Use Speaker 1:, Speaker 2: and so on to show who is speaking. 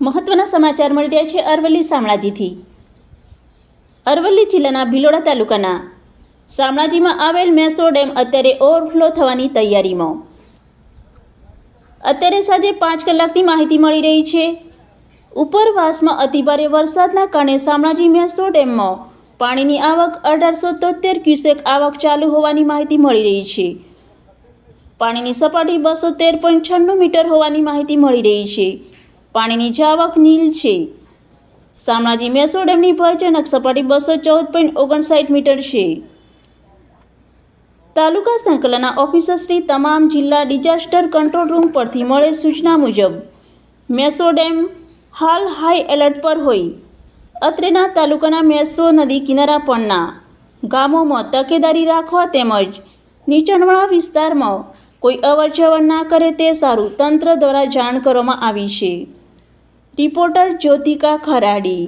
Speaker 1: મહત્વના સમાચાર મળી રહ્યા છે અરવલ્લી શામળાજીથી. અરવલ્લી જિલ્લાના ભિલોડા તાલુકાના શામળાજીમાં આવેલ મેસો ડેમ અત્યારે ઓવરફ્લો થવાની તૈયારીમાં. અત્યારે સાંજે પાંચ કલાકની માહિતી મળી રહી છે. ઉપરવાસમાં અતિભારે વરસાદના કારણે શામળાજી મેસો ડેમમાં પાણીની આવક અઢારસો તોતેર ક્યુસેક આવક ચાલુ હોવાની માહિતી મળી રહી છે. પાણીની સપાટી બસો તેર પોઈન્ટ છન્નું મીટર હોવાની માહિતી મળી રહી છે. પાણીની જાવક નીલ છે. શામળાજી મેસો ડેમની ભયજનક સપાટી બસો ચૌદ પોઈન્ટ ઓગણસાઠ મીટર છે. તાલુકા સંકલનના ઓફિસરશ્રી તમામ જિલ્લા ડિઝાસ્ટર કંટ્રોલ રૂમ પરથી મળે સૂચના મુજબ મેસો ડેમ હાલ હાઈ એલર્ટ પર હોય. અત્રેના તાલુકાના મેસો નદી કિનારા પરના ગામોમાં તકેદારી રાખવા તેમજ નીચાણવાળા વિસ્તારમાં કોઈ અવર જવર ના કરે તે સારું તંત્ર દ્વારા જાણ કરવામાં આવી છે. રિપોર્ટર જ્યોતિકા ખરાડી